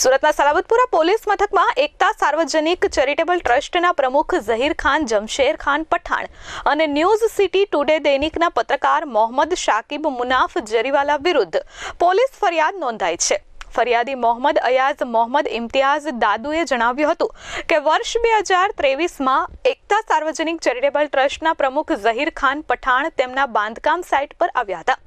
સુરતના સલાબતપુરા પોલીસ મથકમાં એકતા સાર્વજનિક ચેરિટેબલ ટ્રસ્ટના પ્રમુખ ઝહીર ખાન, જમશેર ખાન પઠાણ અને ન્યૂઝ સિટી ટુડે દૈનિકના પત્રકાર મોહમ્મદ શાકિબ મુનાફ જરીવાલા વિરુદ્ધ પોલીસ ફરિયાદ નોંધાઈ છે. ફરિયાદી મોહમ્મદ અયાઝ મોહમ્મદ ઇમ્તિયાઝ દાદુએ જણાવ્યું હતું કે વર્ષ બે હજાર ત્રેવીસમાં એકતા સાર્વજનિક ચેરિટેબલ ટ્રસ્ટના પ્રમુખ ઝહીર ખાન પઠાણ તેમના બાંધકામ સાઇટ પર આવ્યા હતા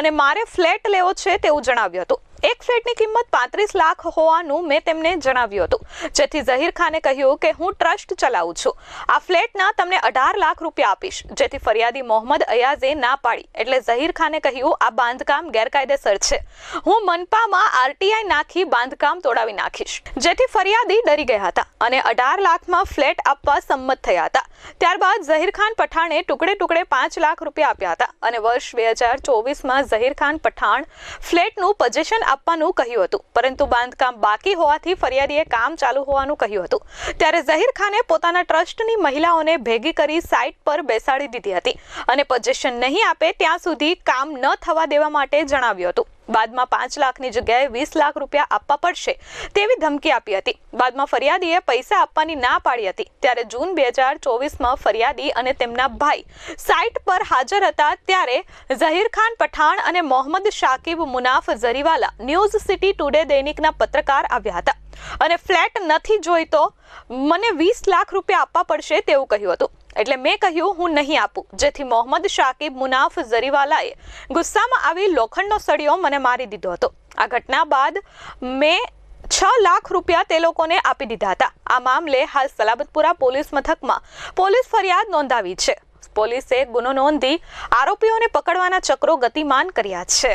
અને મારે ફ્લેટ લેવો છે તેવું જણાવ્યું હતું. એક ફ્લેટની કિંમત પાંત્રીસ લાખ હોવાનું મેં તેમને જણાવ્યું હતું. જેથી ઝહીર ખાને કહ્યું કે હું ટ્રસ્ટ ચલાવું છું. આ ફ્લેટના તમને અઢાર લાખ રૂપિયા આપીશ. જેથી ફરિયાદી મોહમ્મદ અયાઝે ના પાડી. એટલે ઝહીર ખાને કહ્યું, આ બાંધકામ ગેરકાયદેસર છે. હું મનપામાં આરટીઆઈ નાખી બાંધકામ તોડાવી નાખીશ. જેથી ફરિયાદી ડરી ગયા હતા અને અઢાર લાખમાં ફ્લેટ આપવા સંમત થયા હતા. ત્યારબાદ ઝહીર ખાન પઠાણે ટુકડે ટુકડે પાંચ લાખ રૂપિયા આપ્યા હતા અને વર્ષ બે હજાર ચોવીસમાં ઝહીર ખાન પઠાણ ફ્લેટનું પજેશન આપવાનું કહ્યું હતું. પરંતુ બાંધકામ બાકી હોવાથી ફરિયાદીએ કામ ચાલુ હોવાનું કહ્યું હતું. ત્યારે ઝહીર ખાને પોતાના ટ્રસ્ટની મહિલાઓને ભેગી કરી સાઇટ પર બેસાડી દીધી હતી અને પજેશન નહીં આપે ત્યાં સુધી કામ ન થવા દેવા માટે જણાવ્યું હતું. બાદમાં પાંચ લાખની જગ્યાએ વીસ લાખ રૂપિયા આપવા પડશે તેવી ધમકી આપી હતી. બાદમાં ફરિયાદીએ પૈસા આપવાની ના પાડી હતી. ત્યારે જૂન બે હજાર ચોવીસમાં ફરિયાદી અને તેમના ભાઈ સાઇટ પર હાજર હતા ત્યારે ઝહીર ખાન પઠાણ અને Mohammad Shakib Munaf Zariwala news city today દૈનિકના પત્રકાર આવ્યા હતા. અને ફ્લેટ નથી જોઈતો, મને વીસ લાખ રૂપિયા આપવા પડશે તેવું કહ્યું હતું. એટલે મેં કહ્યું, હું નહીં આપું. જેથી મોહમ્મદ શાકિબ મુનાફ ઝરીવાલાએ ગુસ્સામાં આવી લોખંડનો સળિયો મને મારી દીધો હતો. આ ઘટના બાદ મેં છ લાખ રૂપિયા તે લોકોને આપી દીધા હતા. આ મામલે હાલ સલાબતપુરા પોલીસ મથકમાં પોલીસ ફરિયાદ નોંધાવી છે. પોલીસે ગુનો નોંધી આરોપીઓને પકડવાના ચક્રો ગતિમાન કર્યા છે.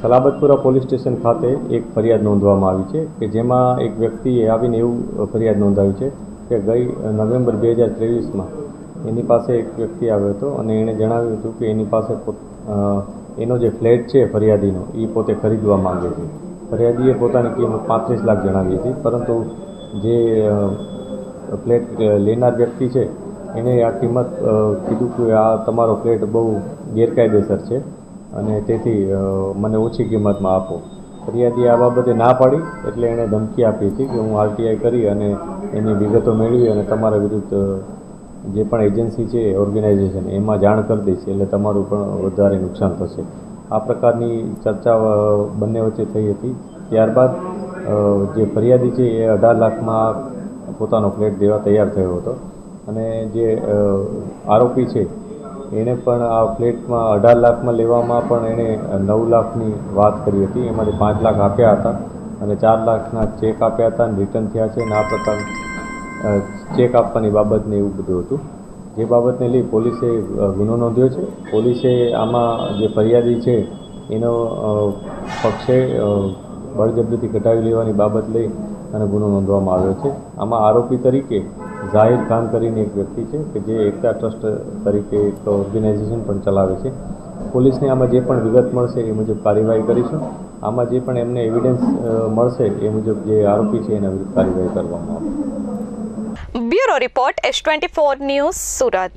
સલાબતપુરા પોલીસ સ્ટેશન ખાતે એક ફરિયાદ નોંધવામાં આવી છે કે જેમાં એક વ્યક્તિએ આવીને એવું ફરિયાદ નોંધાવી છે કે ગઈ નવેમ્બર બે હજાર ત્રેવીસમાં એની પાસે એક વ્યક્તિ આવ્યો હતો અને એણે જણાવ્યું હતું કે એની પાસે એનો જે ફ્લેટ છે ફરિયાદીનો એ પોતે ખરીદવા માંગે છે. ફરિયાદીએ પોતાની કિંમત પાંત્રીસ લાખ જણાવી હતી, પરંતુ જે ફ્લેટ લેનાર વ્યક્તિ છે એણે આ કિંમત કીધું કે આ તમારો ફ્લેટ બહુ ગેરકાયદેસર છે અને તેથી મને ઓછી કિંમતમાં આપો. ફરિયાદી આ બાબતે ના પાડી એટલે એણે ધમકી આપી હતી કે હું આરટીઆઈ કરી અને એની વિગતો મેળવી અને તમારા વિરુદ્ધ જે પણ એજન્સી છે, ઓર્ગેનાઇઝેશન, એમાં જાણ કરી દઈશ એટલે તમારું પણ વધારે નુકસાન થશે. આ પ્રકારની ચર્ચા બંને વચ્ચે થઈ હતી. ત્યારબાદ જે ફરિયાદી છે એ અઢાર લાખમાં પોતાનો ફ્લેટ દેવા તૈયાર થયો હતો. અને જે આરોપી છે એણે પણ આ ફ્લેટમાં અઢાર લાખમાં લેવામાં પણ એણે નવ લાખની વાત કરી હતી. એમાંથી પાંચ લાખ આપ્યા હતા અને ચાર લાખના ચેક આપ્યા હતા અને રિટર્ન થયા છે. અને આ પ્રકાર ચેક આપવાની બાબતને એવું બધું હતું. જે બાબતને લઈ પોલીસે ગુનો નોંધ્યો છે. પોલીસે આમાં જે ફરિયાદી છે, એનો પક્ષે બળજબરીથી કઢાવી લેવાની બાબત લઈ અને ગુનો નોંધવામાં આવ્યો છે. આમાં આરોપી તરીકે ઝાહિર ખાન કરીને એક વ્યક્તિ છે કે જે એકતા ટ્રસ્ટ તરીકે એક ઓર્ગેનાઇઝેશન પણ ચલાવે છે. પોલીસને આમાં જે પણ વિગત મળશે એ મુજબ કાર્યવાહી કરીશું. આમાં જે પણ એમને એવિડન્સ મળશે એ મુજબ જે આરોપી છે એના વિરુદ્ધ કાર્યવાહી કરવામાં આવશે. Bureau report S twenty four news Surat.